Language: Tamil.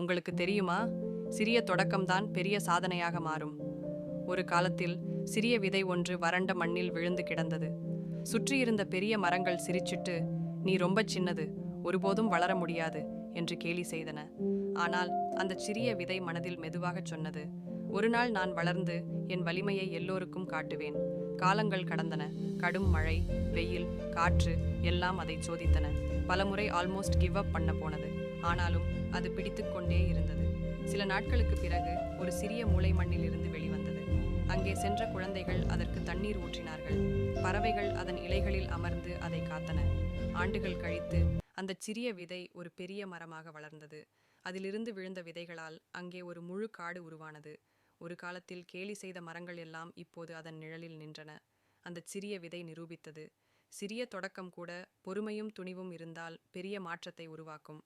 உங்களுக்கு தெரியுமா? சிறிய தொடக்கம்தான் பெரிய சாதனையாக மாறும். ஒரு காலத்தில் சிறிய விதை ஒன்று வறண்ட மண்ணில் விழுந்து கிடந்தது. சுற்றியிருந்த பெரிய மரங்கள் சிரிச்சிட்டு நீ ரொம்ப சின்னது ஒருபோதும் வளர முடியாது என்று கேலி செய்தன. ஆனால் அந்த சிறிய விதை மனதில் மெதுவாகச் சொன்னது ஒரு நாள் நான் வளர்ந்து என் வலிமையை எல்லோருக்கும் காட்டுவேன். காலங்கள் கடந்தன கடும் மழை வெயில் காற்று எல்லாம் அதை சோதித்தன. பலமுறை ஆல்மோஸ்ட் கிவ் அப் பண்ண போனது. ஆனாலும் அது பிடித்துக்கொண்டே இருந்தது. சில நாட்களுக்கு பிறகு ஒரு சிறிய மூளை மண்ணில் இருந்து வெளிவந்தது. அங்கே சென்ற குழந்தைகள் அதற்கு தண்ணீர் ஊற்றினார்கள். பறவைகள் அதன் இலைகளில் அமர்ந்து அதை காத்தன. ஆண்டுகள் கழித்து அந்த சிறிய விதை ஒரு பெரிய மரமாக வளர்ந்தது. அதிலிருந்து விழுந்த விதைகளால் அங்கே ஒரு முழு காடு உருவானது. ஒரு காலத்தில் கேலி செய்த மரங்கள் எல்லாம் இப்போது அதன் நிழலில் நின்றன. அந்த சிறிய விதை நிரூபித்தது. சிறிய தொடக்கம் கூட பொறுமையும் துணிவும் இருந்தால் பெரிய மாற்றத்தை உருவாக்கும்.